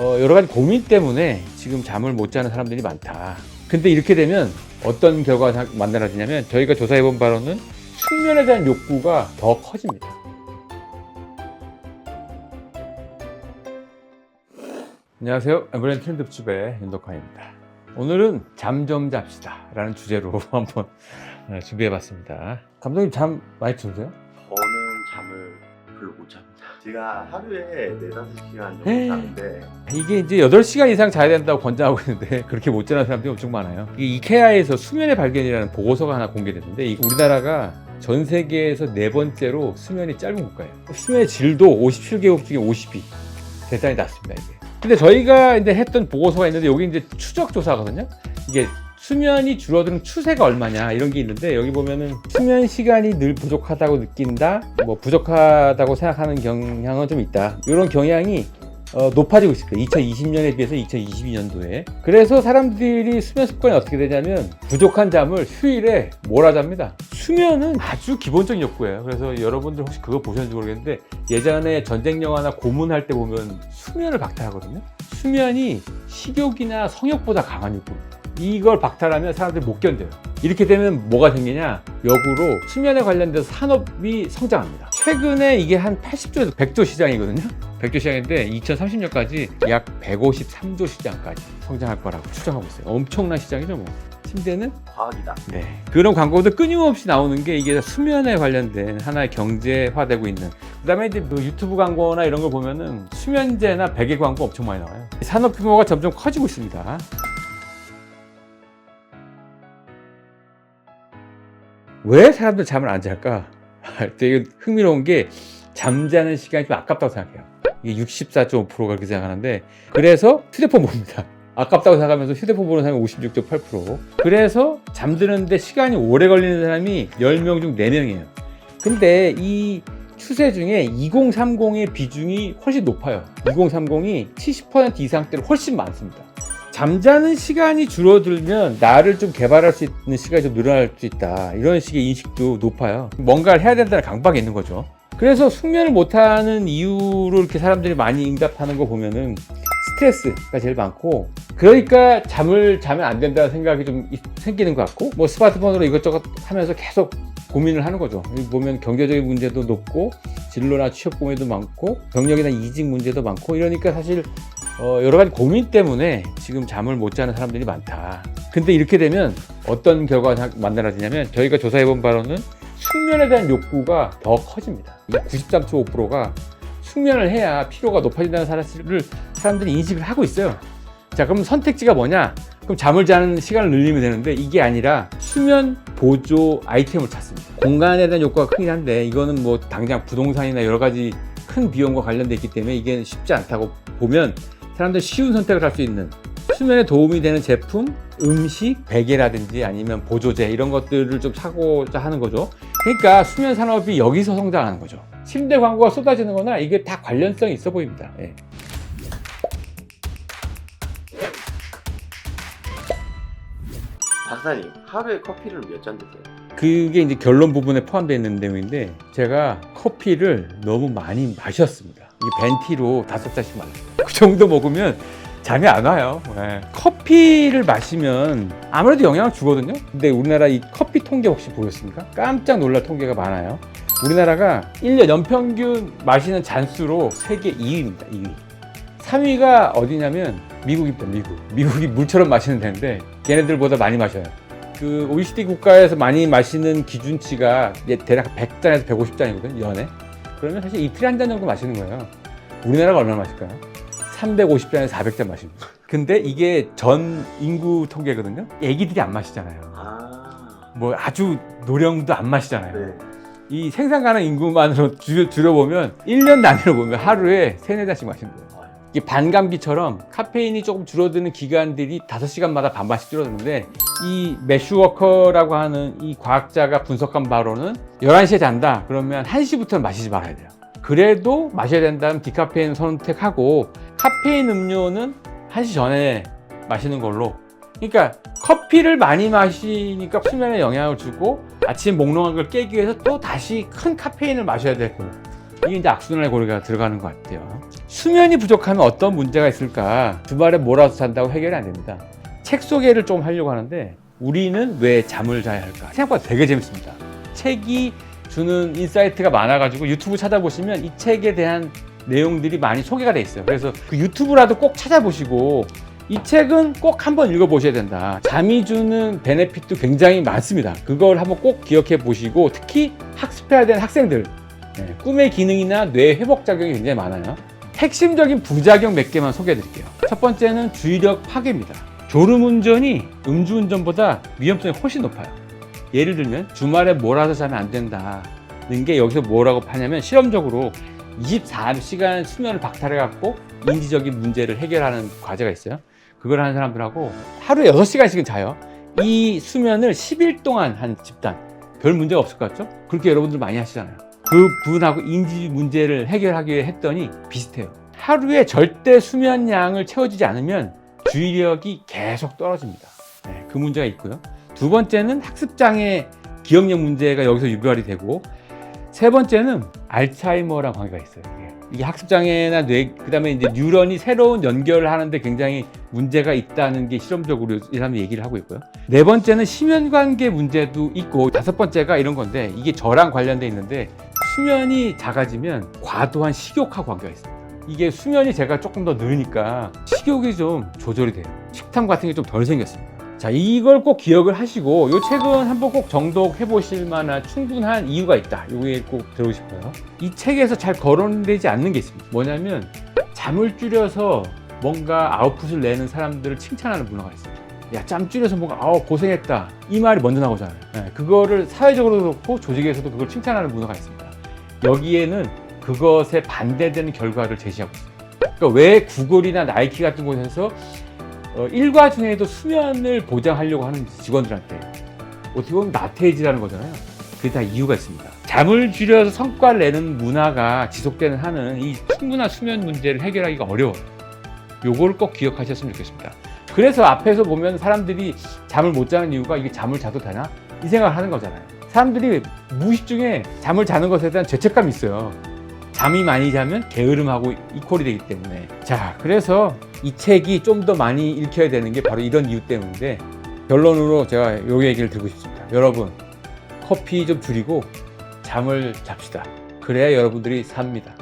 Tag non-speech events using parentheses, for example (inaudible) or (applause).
어, 여러 가지 고민 때문에 지금 잠을 못 자는 사람들이 많다. 근데 이렇게 되면 어떤 결과가 만들어지냐면 저희가 조사해 본 바로는 숙면에 대한 욕구가 더 커집니다. 안녕하세요. 에브랜 트렌드 집의 윤덕환입니다. 오늘은 잠 좀 잡시다 라는 주제로 (laughs) 한번 어, 준비해 봤습니다. 감독님 잠 많이 주무세요? 제가 하루에 4, 5시간 정도. 자는데 이게 이제 8시간 이상 자야 된다고 권장하고 있는데 (laughs) 그렇게 못 자는 사람들이 엄청 많아요. 이 이케아에서 수면의 발견이라는 보고서가 하나 공개됐는데 이 우리나라가 전 세계에서 네 번째로 수면이 짧은 국가예요. 수면의 질도 57개국 중에 50위. 대단히 낮습니다, 이게. 근데 저희가 이제 했던 보고서가 있는데 여기 이제 추적 조사거든요. 이게 수면이 줄어드는 추세가 얼마냐 이런 게 있는데 여기 보면은 수면 시간이 늘 부족하다고 느낀다 뭐 부족하다고 생각하는 경향은 좀 있다. 이런 경향이 어, 높아지고 있습니다 2020년에 비해서 2022년도에. 그래서 사람들이 수면 습관이 어떻게 되냐면 부족한 잠을 휴일에 몰아 잡니다. 수면은 아주 기본적인 욕구예요. 그래서 여러분들 혹시 그거 보셨는지 모르겠는데 예전에 전쟁 영화나 고문할 때 보면 수면을 박탈하거든요. 수면이 식욕이나 성욕보다 강한 욕구입니다 이걸 박탈하면 사람들이 못 견뎌요. 이렇게 되면 뭐가 생기냐? 역으로 수면에 관련돼서 산업이 성장합니다. 최근에 이게 한 80조에서 100조 시장이거든요. 100조 시장인데 2030년까지 약 153조 시장까지 성장할 거라고 추정하고 있어요. 엄청난 시장이죠, 뭐. 침대는 과학이다. 네. 그런 광고도 끊임없이 나오는 게 이게 수면에 관련된 하나의 경제화되고 있는. 그다음에 이제 뭐 유튜브 광고나 이런 걸 보면은 수면제나 베개 광고 엄청 많이 나와요. 산업 규모가 점점 커지고 있습니다. 왜 사람들 잠을 안 잘까? (laughs) 되게 흥미로운 게 잠자는 시간이 좀 아깝다고 생각해요. 이게 64.5%가 그렇게 생각하는데 그래서 휴대폰 봅니다. 아깝다고 생각하면서 휴대폰 보는 사람이 56.8%. 그래서 잠드는데 시간이 오래 걸리는 사람이 10명 중 4명이에요. 근데 이 추세 중에 2030의 비중이 훨씬 높아요. 2030이 70% 이상대로 훨씬 많습니다. 잠자는 시간이 줄어들면 나를 좀 개발할 수 있는 시간이 좀 늘어날 수 있다. 이런 식의 인식도 높아요. 뭔가를 해야 된다는 강박이 있는 거죠. 그래서 숙면을 못하는 이유로 이렇게 사람들이 많이 응답하는 거 보면은 스트레스가 제일 많고 그러니까 잠을 자면 안 된다는 생각이 좀 이- 생기는 것 같고 뭐 스마트폰으로 이것저것 하면서 계속 고민을 하는 거죠. 보면 경제적인 문제도 높고 진로나 취업 고민도 많고 경력이나 이직 문제도 많고 이러니까 사실 어, 여러 가지 고민 때문에 지금 잠을 못 자는 사람들이 많다. 근데 이렇게 되면 어떤 결과가 만들어지냐면 저희가 조사해본 바로는 숙면에 대한 욕구가 더 커집니다. 이 93.5%가 숙면을 해야 피로가 높아진다는 사실을 사람들이 인식을 하고 있어요. 자, 그럼 선택지가 뭐냐? 그럼 잠을 자는 시간을 늘리면 되는데 이게 아니라 수면 보조 아이템을 찾습니다. 공간에 대한 욕구가 크긴 한데 이거는 뭐 당장 부동산이나 여러 가지 큰 비용과 관련돼 있기 때문에 이게 쉽지 않다고 보면 사람들 쉬운 선택을 할 수 있는 수면에 도움이 되는 제품, 음식, 베개라든지 아니면 보조제 이런 것들을 좀 사고자 하는 거죠. 그러니까 수면 산업이 여기서 성장하는 거죠. 침대 광고가 쏟아지는 거나 이게 다 관련성이 있어 보입니다. 예. 박사님, 하루에 커피를 몇 잔 드세요? 그게 이제 결론 부분에 포함되어 있는 내용인데 제가 커피를 너무 많이 마셨습니다. 이 벤티로 다섯 잔씩 마셨어요. 그 정도 먹으면 잠이 안 와요. 예. 커피를 마시면 아무래도 영향을 주거든요. 근데 우리나라 이 커피 통계 혹시 보셨습니까? 깜짝 놀랄 통계가 많아요. 우리나라가 1년 연평균 마시는 잔수로 세계 2위입니다. 2위. 3위가 어디냐면 미국입니다. 미국. 미국이 물처럼 마시는 데인데 걔네들보다 많이 마셔요. 그 OECD 국가에서 많이 마시는 기준치가 대략 100잔에서 150잔이거든요, 연에. 그러면 사실 이틀에 한 잔 정도 마시는 거예요. 우리나라가 얼마나 마실까요? 350잔에서 400잔 마십니다. 근데 이게 전 인구 통계거든요. 애기들이 안 마시잖아요. 아, 뭐 아주 노령도 안 마시잖아요. 네. 이 생산 가능 인구만으로 줄- 줄여보면 1년 단위로 보면 하루에 3, 4잔씩 마시는 거예요. 이게 반감기처럼 카페인이 조금 줄어드는 기간들이 5시간마다 반반씩 줄어드는데 이 매슈워커라고 하는 이 과학자가 분석한 바로는 11시에 잔다 그러면 1시부터는 마시지 말아야 돼요. 그래도 마셔야 된다면 디카페인 선택하고 카페인 음료는 1시 전에 마시는 걸로 그러니까 커피를 많이 마시니까 수면에 영향을 주고 아침 몽롱한 걸 깨기 위해서 또 다시 큰 카페인을 마셔야 되고 이게 이제 악순환의 고리가 들어가는 것 같아요. 수면이 부족하면 어떤 문제가 있을까? 주말에 몰아서 잔다고 해결이 안 됩니다. 책 소개를 좀 하려고 하는데 우리는 왜 잠을 자야 할까? 생각보다 되게 재밌습니다. 책이 주는 인사이트가 많아가지고 유튜브 찾아보시면 이 책에 대한 내용들이 많이 소개가 돼 있어요. 그래서 그 유튜브라도 꼭 찾아보시고 이 책은 꼭 한번 읽어보셔야 된다. 잠이 주는 베네핏도 굉장히 많습니다. 그걸 한번 꼭 기억해 보시고 특히 학습해야 되는 학생들 네, 꿈의 기능이나 뇌 회복 작용이 굉장히 많아요. 핵심적인 부작용 몇 개만 소개해 드릴게요. 첫 번째는 주의력 파괴입니다. 졸음운전이 음주운전보다 위험성이 훨씬 높아요. 예를 들면 주말에 몰아서 자면 안 된다는 게 여기서 뭐라고 하냐면 실험적으로 24시간 수면을 박탈해 갖고 인지적인 문제를 해결하는 과제가 있어요. 그걸 하는 사람들하고 하루에 6시간씩은 자요. 이 수면을 10일 동안 한 집단 별 문제가 없을 것 같죠? 그렇게 여러분들 많이 하시잖아요. 그 분하고 인지 문제를 해결하기 위해 했더니 비슷해요. 하루에 절대 수면량을 채워주지 않으면 주의력이 계속 떨어집니다. 네, 그 문제가 있고요. 두 번째는 학습장애 기억력 문제가 여기서 유발이 되고 세 번째는 알츠하이머랑 관계가 있어요. 이게, 이게 학습 장애나 뇌 그다음에 이제 뉴런이 새로운 연결을 하는데 굉장히 문제가 있다는 게 실험적으로 이 사람이 얘기를 하고 있고요. 네 번째는 심연 관계 문제도 있고 다섯 번째가 이런 건데 이게 저랑 관련돼 있는데 수면이 작아지면 과도한 식욕하고 관계가 있습니다. 이게 수면이 제가 조금 더 느니까 식욕이 좀 조절이 돼요. 식탐 같은 게 좀 덜 생겼습니다. 자, 이걸 꼭 기억을 하시고 이 책은 한번 꼭 정독해 보실 만한 충분한 이유가 있다. 요게 꼭 들어오시고요. 이 책에서 잘 거론되지 않는 게 있습니다. 뭐냐면 잠을 줄여서 뭔가 아웃풋을 내는 사람들을 칭찬하는 문화가 있습니다. 야, 짬 줄여서 뭔가 아우 고생했다. 이 말이 먼저 나오잖아요. 네, 그거를 사회적으로도 그렇고 조직에서도 그걸 칭찬하는 문화가 있습니다. 여기에는 그것에 반대되는 결과를 제시하고 있습니다. 그러니까 왜 구글이나 나이키 같은 곳에서 어, 일과 중에도 수면을 보장하려고 하는 직원들한테 어떻게 보면 나태해지라는 거잖아요. 그게 다 이유가 있습니다. 잠을 줄여서 성과를 내는 문화가 지속되는 한은 이 충분한 수면 문제를 해결하기가 어려워요. 요거를 꼭 기억하셨으면 좋겠습니다. 그래서 앞에서 보면 사람들이 잠을 못 자는 이유가 이게 잠을 자도 되나? 이 생각을 하는 거잖아요. 사람들이 무의식 중에 잠을 자는 것에 대한 죄책감이 있어요. 잠이 많이 자면 게으름하고 이퀄이 되기 때문에. 자, 그래서 이 책이 좀 더 많이 읽혀야 되는 게 바로 이런 이유 때문인데 결론으로 제가 요 얘기를 드리고 싶습니다. 여러분, 커피 좀 줄이고 잠을 잡시다. 그래야 여러분들이 삽니다.